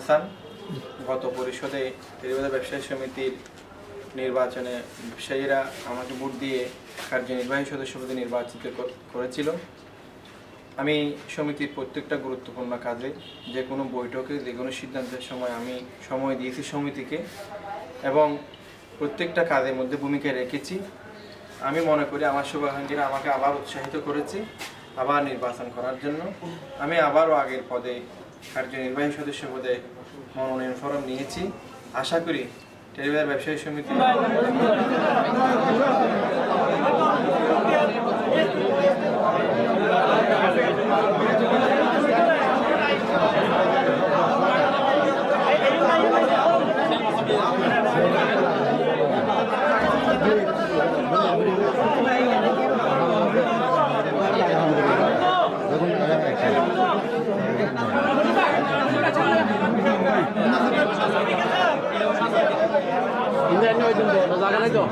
হাসান, গত পরিষদে টেরিবাজার ব্যবসায়ী সমিতির নির্বাচনে ব্যবসায়ীরা আমাকে ভোট দিয়ে কার্যনির্বাহী সদস্য পদে নির্বাচিত করেছিল। আমি সমিতির প্রত্যেকটা গুরুত্বপূর্ণ কাজে যে কোনো বৈঠকে, যে কোনো সিদ্ধান্তের সময় আমি সময় দিয়েছি সমিতিকে এবং প্রত্যেকটা কাজের মধ্যে ভূমিকা রেখেছি। আমি মনে করি আমার শুভাকাঙ্ক্ষীরা আমাকে আবার উৎসাহিত করেছে আবার নির্বাচন করার জন্য। আমি আবারও আগের পদে কার্যনির্বাহী সদস্য পদে মনোনয়ন ফরম নিয়েছি। আশা করি টেলিভিশন ব্যবসায়ী সমিতি জায়গা নাই তো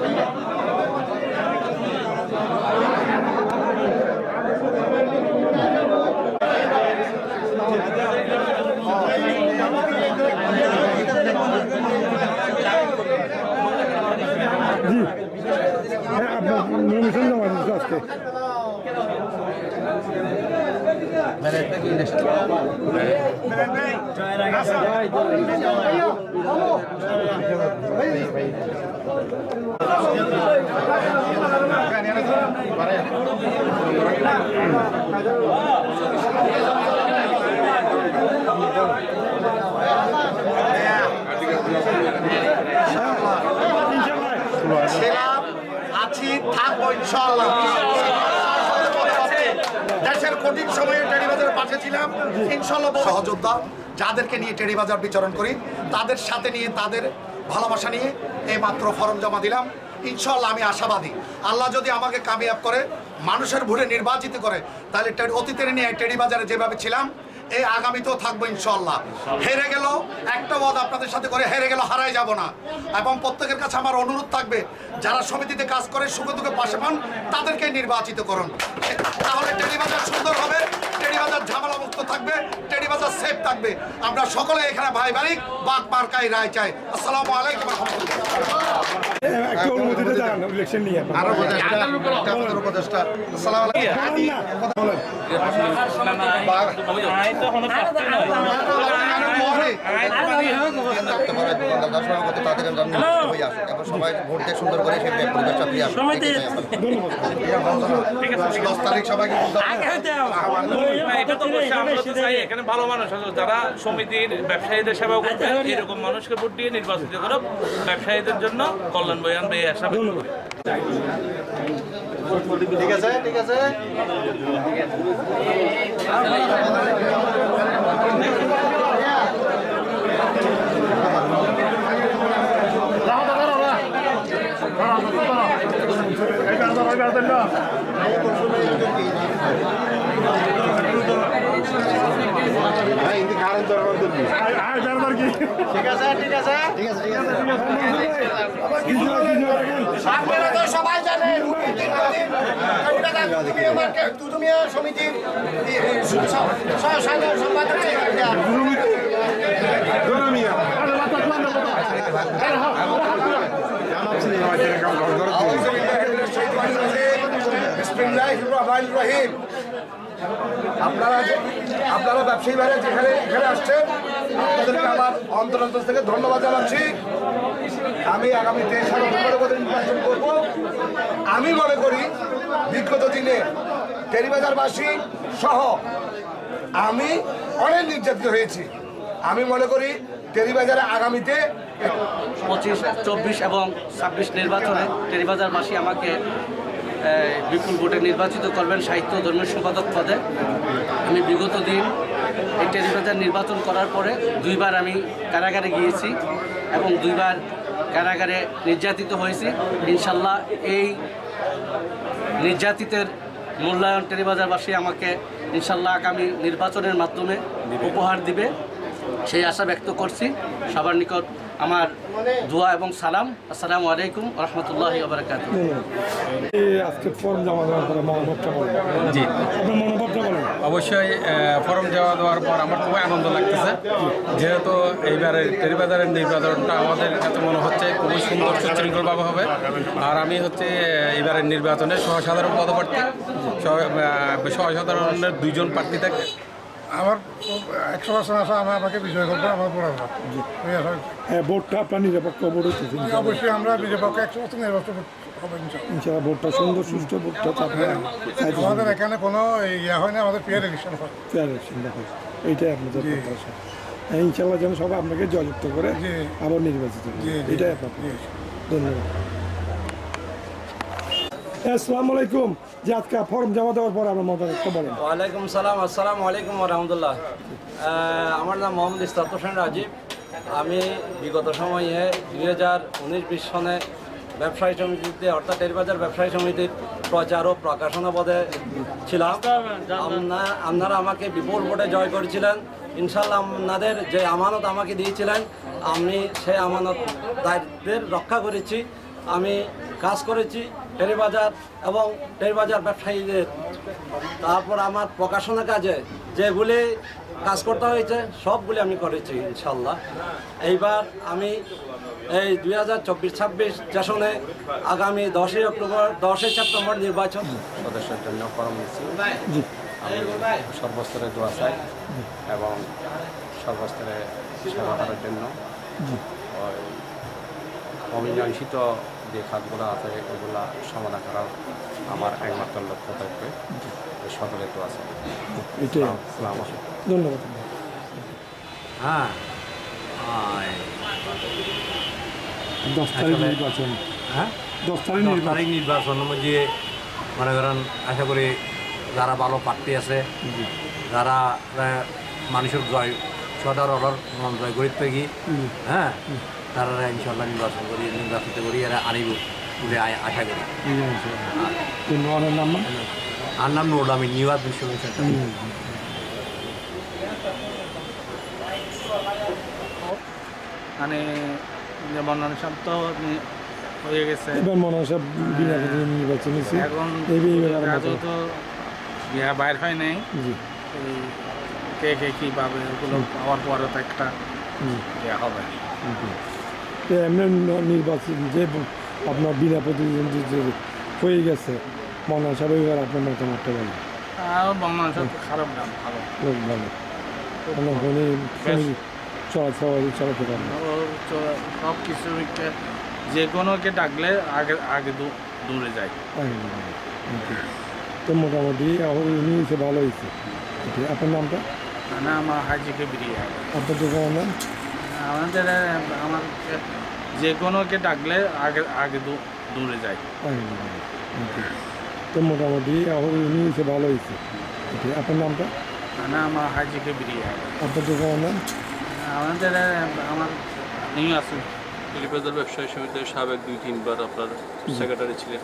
Thank you. হ্যাঁ আপনার নমিশন জমা দিচ্ছে আজকে ছিলাম আছি থাকব ইনশাল্লাহ দেশের কঠিন সময়ে টেরিবাজারের পাশে ছিলাম ইনশাল্লাহ সহযোদ্ধা যাদেরকে নিয়ে টেরিবাজার বিচরণ করি তাদের সাথে নিয়ে তাদের ভালোবাসা নিয়ে এই মাত্র ফরম জমা দিলাম। ইনশাল্লাহ আমি আশাবাদী। আল্লাহ যদি আমাকে কামিয়াব করে মানুষের ভোটে নির্বাচিত করে তাহলে অতীতের নিয়ে টেরিবাজারে যেভাবে ছিলাম এই আগামীতেও থাকব ইনশাল্লাহ। হেরে গেল একটা পদ আপনাদের সাথে করে হেরে গেল হারাই যাব না। এবং প্রত্যেকের কাছে আমার অনুরোধ থাকবে যারা সমিতিতে কাজ করে সুখে দুঃখে পাশে পান তাদেরকে নির্বাচিত করুন। তাহলে টেলিবাজার সুন্দর হবে। টেলিবাজার ঝামেলা মুক্ত থাকবে টেলিবাজার সেফ থাকবে। আমরা সকলে এখানে ভাই ভাই বাঘ মার্কাই রায় চাই। আসসালামু আলাইকুম রহমতুল্লাহ। দিয়ে সুন্দর করে সেই পরিবেশটা চাই এখানে ভালো মানুষ আছে যারা সমিতির ব্যবসায়ীদের সেবা করবে এরকম মানুষকে ভোট দিয়ে নির্বাচিত করো ব্যবসায়ীদের জন্য কল্যাণ বই আনবে এই ব্যক্ত করি। ঠিক আছে ঠিক আছে ঠিক আছে সমিতির সম্পাদক রহিম। আপনারা আপনারা ব্যবসায়ী ভাইরা যেখানে এখানে আসছেন আপনাদেরকে আমার অন্তরন্তর থেকে ধন্যবাদ জানাচ্ছি। আমি আগামীতে নির্বাচন করব। আমি মনে করি, বিগত দিনে টেরিবাজারবাসী সহ আমি অনেক নির্যাতিত হয়েছি। আমি মনে করি, টেরিবাজারে আগামীতে পঁচিশ, চব্বিশ এবং ছাব্বিশ নির্বাচনে টেরিবাজারবাসী আমাকে বিপুল ভোটে নির্বাচিত করবেন সাহিত্য ধর্মের সম্পাদক পদে। আমি বিগত দিন এই টেলিবাজার নির্বাচন করার পরে দুইবার আমি কারাগারে গিয়েছি এবং দুইবার কারাগারে নির্যাতিত হয়েছি। ইনশাল্লাহ এই নির্যাতিতের মূল্যায়ন টেলিবাজারবাসী আমাকে ইনশাল্লাহ আগামী নির্বাচনের মাধ্যমে উপহার দিবে। সেই আশা ব্যক্ত করছি। সবার নিকট আমার দোয়া এবং সালাম। আসসালামু আলাইকুম রহমতুল্লাহ বারকাত আজকে ফর্ম জমা দেওয়ার পরে মনোভাবটা বলেন। জি। আপনার মনোভাবটা বলেন। অবশ্যই ফর্ম জমা দেওয়ার পর আমার খুবই আনন্দ লাগতেছে। যেহেতু এইবারের টেরিবাজারের নির্বাচনটা আমাদের কাছে মনে হচ্ছে খুবই সুন্দর সুশৃঙ্খলভাবে হবে। আর আমি হচ্ছে এবারের নির্বাচনে সহসাধারণ পদপ্রার্থী সহ- সহসাধারণের দুইজন প্রার্থী থাকে। আমার একশো পার্সেন্ট আশা আমি আমাকে বিজয় করব আমার আশা হ্যাঁ ভোটটা আপনার নিরপেক্ষ ভোট হচ্ছে অবশ্যই আমরা বিজয় পক্ষে একশো পার্সেন্ট ইনশাল্লাহ। ভোটটা সুন্দর ভোটটা আমাদের এখানে কোনো ইয়ে হয় না আমাদের ইলেকশন হয়। ইলেকশন এইটাই আপনাদের প্রত্যাশা। হ্যাঁ ইনশাল্লাহ যেন সবাই আপনাকে জয়যুক্ত করে। আবার নির্বাচিত। এটাই আপনার ধন্যবাদ। আসসালামু আলাইকুম। যে আজকে ফর্ম জমা দেওয়ার পর আপনার মতামত বলেন। ওয়ালাইকুম সালাম, আসসালামু আলাইকুম রহমতুল্লাহ। আমার নাম মোহাম্মদ ইস্তাত হোসেন রাজীব। আমি বিগত সময়ে দুই হাজার উনিশ বিশ সনে ব্যবসায়ী সমিতিতে অর্থাৎ টেরিবাজার ব্যবসায়ী সমিতির প্রচার ও প্রকাশনা পদে ছিলাম। আপনারা আমাকে বিপুল ভোটে জয় করেছিলেন। ইনশাল্লাহ আপনাদের যে আমানত আমাকে দিয়েছিলেন, আমি সেই আমানত দায়িত্বের রক্ষা করেছি। আমি কাজ করেছি টেরিবাজার এবং টেরিবাজার ব্যবসায়ীদের। তারপর আমার প্রকাশনা কাজে যেগুলি কাজ করতে হয়েছে সবগুলি আমি করেছি ইনশাল্লাহ। এইবার আমি এই দুই হাজার চব্বিশ ছাব্বিশ সেশনে আগামী দশই অক্টোবর দশই সেপ্টেম্বর নির্বাচন। সদস্যের জন্য ফরম নিচ্ছি আমি সর্বস্তরে দোয়া চাই এবং সর্বস্তরে সেবা করার জন্য। অমীমাংসিত যে খাতগুলো আছে ওগুলা সমাধান করার আমার একমাত্র লক্ষ্য থাকবে। সকলে তো আছে। ধন্যবাদ। হ্যাঁ। দশ তারিখ নির্বাচন। হ্যাঁ? দশ তারিখ দশ নির্বাচন। তারিখ মনে করেন আশা করি যারা ভালো প্রার্থী আছে যারা মানুষের জয় সদার অর্ডার মন জয় করিতে থাকি হ্যাঁ? তারা ইনশাল্লাহ নির্বাচন করি নির্বাচিত করি এরা আনিব বলে আশা করি। আর নাম রোড আমি নিউ ইয়র্ক বিশ্ববিদ্যালয় মানে যেমন সব তো হয়ে গেছে। এবার মনে সব বিনা নির্বাচন এখন মতো- তো বিয়া বাইর হয় নাই। কে কে কী পাবে ওগুলো পাওয়ার পরে তো একটা ইয়ে হবে। এমনি ন- নির্বাচন যে আপনার বিনা প্রতিদ্বন্দ্বী যে হয়ে গেছে মনে হয় সব এবার আপনার মতামতটা বলেন। খারাপ না ভালো। খুব ভালো। কোনো কোনো চলাচল চলাতে পারে সব কিছু যে কোনোকে ডাকলে আগে আগে দূরে যায়। তো মোটামুটি উনি হয়েছে ভালো হয়েছে। আপনার নামটা? মানে আমার হাজিকে বেরিয়ে আপনার দোকানের নাম? আমাদের আমার যে কোনোকে ডাকলে আগে আগে দূরে যায় একদম। তো মোটামুটি উনি হয়েছে ভালো হয়েছে। আপনার নামটা? মানে আমার হাজিকে বেরিয়ে। আপনার দোকানের নাম? আমাদের আমার নিউ আছে টেলিবাজার ব্যবসায়ী সমিতির সাবেক দুই তিনবার আপনার সেক্রেটারি ছিলেন।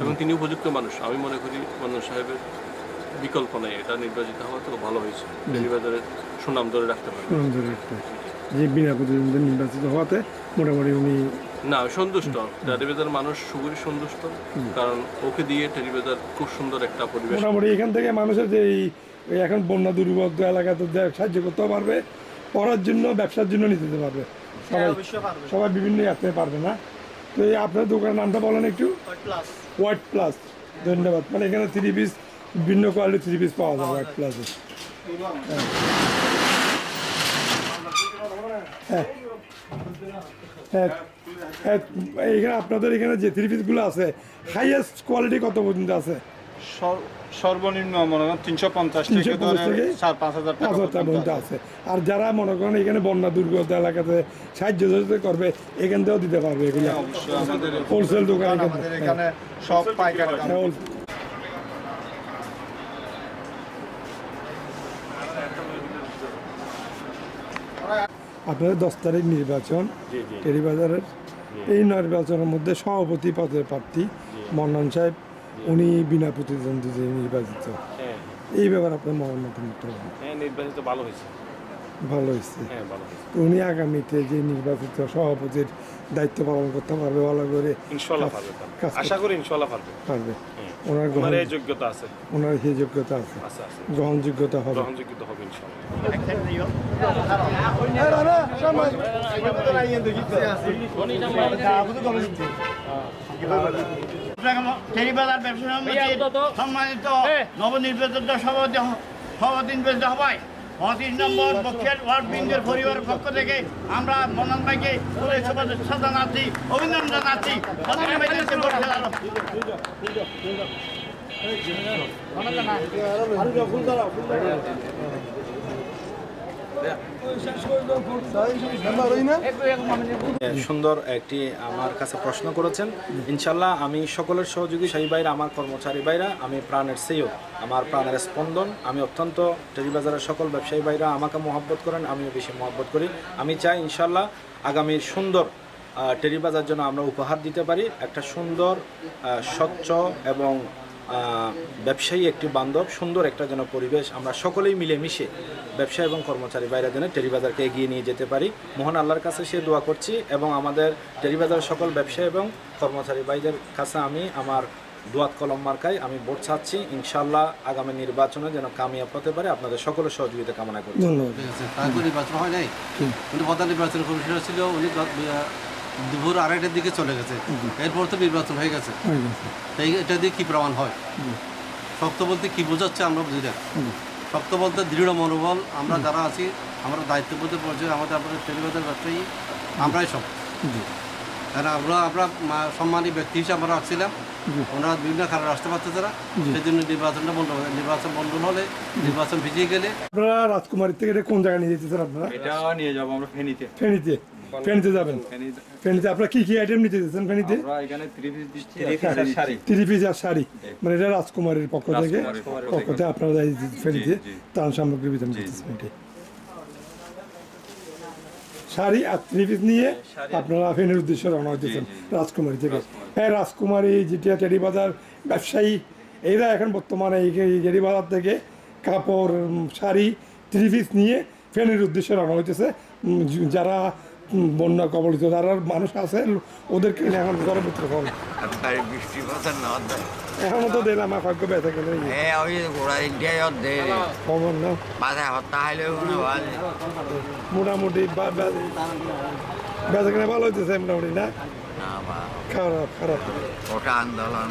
এবং তিনি উপযুক্ত মানুষ। আমি মনে করি মানুষ সাহেবের বিকল্প নেই। এটা নির্বাচিত হওয়া তো ভালো হয়েছে। টেলিবাজারের সুনাম ধরে রাখতে পারবে সুন্দর একটা যে বিনা প্রতিদ্বন্দ্বী নির্বাচিত হওয়াতে মোটামুটি উনি না আমি সন্তুষ্ট। টেলিবাজার মানুষ খুবই সন্তুষ্ট। কারণ ওকে দিয়ে টেলিবাজার খুব সুন্দর একটা পরিবেশ। মোটামুটি এখান থেকে মানুষের যে এই এই এখন বন্যা দুর্গত এলাকাতে সাহায্য করতেও পারবে পড়ার জন্য ব্যবসার জন্য নিতে যেতে পারবে। সবাই সবাই বিভিন্ন আসতে পারবে না? তো এই আপনার দোকানের নামটা বলেন একটু। হোয়াইট প্লাস ধন্যবাদ। মানে এখানে থ্রি পিস বিভিন্ন কোয়ালিটির থ্রি পিস পাওয়া যায়। হোয়াইট প্লাসে হ্যাঁ। হ্যাঁ হ্যাঁ এইখানে আপনাদের এখানে যে থ্রি পিসগুলো আছে হাইয়েস্ট কোয়ালিটি কত পর্যন্ত আছে? সর্বনিম্ন মনে করেন তিনশো পঞ্চাশ তিনশো থেকে পাঁচ হাজার টাকা পর্যন্ত আছে। আর যারা মনে করেন এখানে বন্যা দুর্গত এলাকাতে সাহায্য সহযোগিতা করবে এখান থেকেও দিতে পারবে এগুলো। হ্যাঁ, হোলসেল দোকান আমাদের এখানে সব পাইকারি হ্যাঁ। আপনাদের দশ তারিখ নির্বাচন টেরিবাজারের এই নির্বাচনের মধ্যে সভাপতি পদের প্রার্থী মন্নান সাহেব উনি বিনা প্রতিদ্বন্দ্বী নির্বাচিত। এই ব্যাপারে আপনার মতামত। হ্যাঁ নির্বাচিত ভালো হয়েছে। ভালো হয়েছে। হ্যাঁ উনি আগামীতে যে নির্বাচিত সভাপতির দায়িত্ব পালন করতে পারবে ভালো করে পারবে আশা করি ইনশাল্লাহ পারবে। পারবে। ওনার গ্রহণ যোগ্যতা আছে। ওনার সেই যোগ্যতা আছে। আছে আছে। গ্রহণযোগ্যতা হবে। সম্মানিত নবনির্বাচিত সভাপতি সভাপতি নির্বাচিত হবায় পঁচিশ নম্বর বক্ষের ওয়ার্ড বিঙ্গের পরিবারের পক্ষ থেকে আমরা মনন ভাইকে শুভেচ্ছা জানাচ্ছি অভিনন্দন জানাচ্ছি বরিশাল আরও। সুন্দর একটি আমার কাছে প্রশ্ন করেছেন। ইনশাল্লাহ আমি সকলের সহযোগী, সেই বাইরে আমার কর্মচারী বাইরা আমি প্রাণের সেও আমার প্রাণের স্পন্দন, আমি অত্যন্ত টেরিবাজারের সকল ব্যবসায়ী বাইরা আমাকে মহব্বত করেন, আমিও বেশি মহব্বত করি। আমি চাই ইনশাল্লাহ আগামী সুন্দর টেরিবাজার জন্য আমরা উপহার দিতে পারি, একটা সুন্দর স্বচ্ছ এবং ব্যবসায়ী একটি বান্ধব সুন্দর একটা যেন পরিবেশ আমরা সকলেই মিলেমিশে ব্যবসা এবং কর্মচারী বাইরে যেন টেরিবাজারকে এগিয়ে নিয়ে যেতে পারি। মহান আল্লাহর কাছে সে দোয়া করছি এবং আমাদের টেরিবাজারের সকল ব্যবসায়ী এবং কর্মচারী ভাইদের কাছে আমি আমার দোয়াত কলম মার্কায় আমি ভোট চাচ্ছি। ইনশাল্লাহ আগামী নির্বাচনে যেন কামিয়াব হতে পারে। আপনাদের সকলের সহযোগিতা কামনা করছি। নির্বাচন হয় নাই? কিন্তু প্রধান নির্বাচন কমিশনার ছিল উনি দুপুর আড়াইটার দিকে চলে গেছে। এরপর তো নির্বাচন হয়ে গেছে। তাই এটা দিয়ে কি প্রমাণ হয়? শক্ত বলতে কি বোঝাচ্ছে আমরা বুঝি না। শক্ত বলতে দৃঢ় মনোবল আমরা যারা আছি আমরা দায়িত্ববোধ পর্যায়ে আমাদের আমাদের টেলিভিশন ব্যবসায়ী আমরাই সব। কারণ আমরা আমরা সম্মানী ব্যক্তি হিসেবে আমরা আসছিলাম। ওনারা বিভিন্ন কারণে আসতে পারছে তারা সেই জন্য নির্বাচনটা বন্ধ হবে নির্বাচন বন্ধ হলে নির্বাচন ভিজিয়ে গেলে আপনারা রাজকুমারীর থেকে এটা কোন জায়গায় নিয়ে যেতেছেন আপনারা? এটা নিয়ে যাব আমরা ফেনীতে। ফেনীতে। ফেনীতে যাবেন? ফেনীতে আপনারা কি কি আইটেম নিতে যেতেছেন ফেনীতে? আমরা এখানে থ্রি পিস পিস আর শাড়ি। মানে এটা রাজকুমারীর পক্ষ থেকে। পক্ষ থেকে। আপনারা ফেনীতে ত্রাণ সামগ্রী বিতরণ করতেছেন এটি। শাড়ি আর থ্রি পিস নিয়ে আপনারা ফেনীর উদ্দেশ্যে রওনা হতেছেন রাজকুমারী থেকে। হ্যাঁ রাজকুমারী যেটা টেরি বাজার ব্যবসায়ী এরা এখন বর্তমানে এই টেরি বাজার থেকে কাপড় শাড়ি থ্রি পিস নিয়ে ফেনীর উদ্দেশ্যে রওনা হইতেছে। যারা বন্যা কবলিত যারা মানুষ আছে ওদেরকে এখন ঘরের ভিতরে ফল বৃষ্টি কথা না এখনও তো দিলাম আমার ভাগ্য ব্যথা গেলে হ্যাঁ ওই গোড়া ইন্ডিয়ায় দে খবর না? হত্যা মোটামুটি বেচা কেনা? ভালো হইতেছে মোটামুটি না? না বা খারাপ খারাপ। ওটা আন্দোলন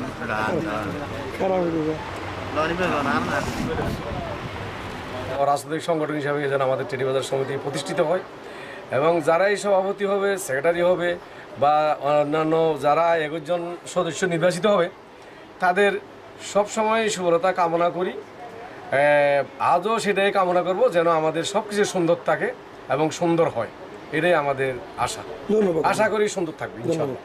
খারাপ হইতেছে রাজনৈতিক সংগঠন হিসাবে যেন আমাদের টেরিবাজার সমিতি প্রতিষ্ঠিত হয় এবং যারাই সভাপতি হবে সেক্রেটারি হবে বা অন্যান্য যারা একজন সদস্য নির্বাচিত হবে তাদের সব সময় শুভ্রতা কামনা করি। আজও সেটাই কামনা করব যেন আমাদের সব কিছু সুন্দর থাকে এবং সুন্দর হয়। এটাই আমাদের আশা। আশা করি সুন্দর থাকবে ইনশাআল্লাহ।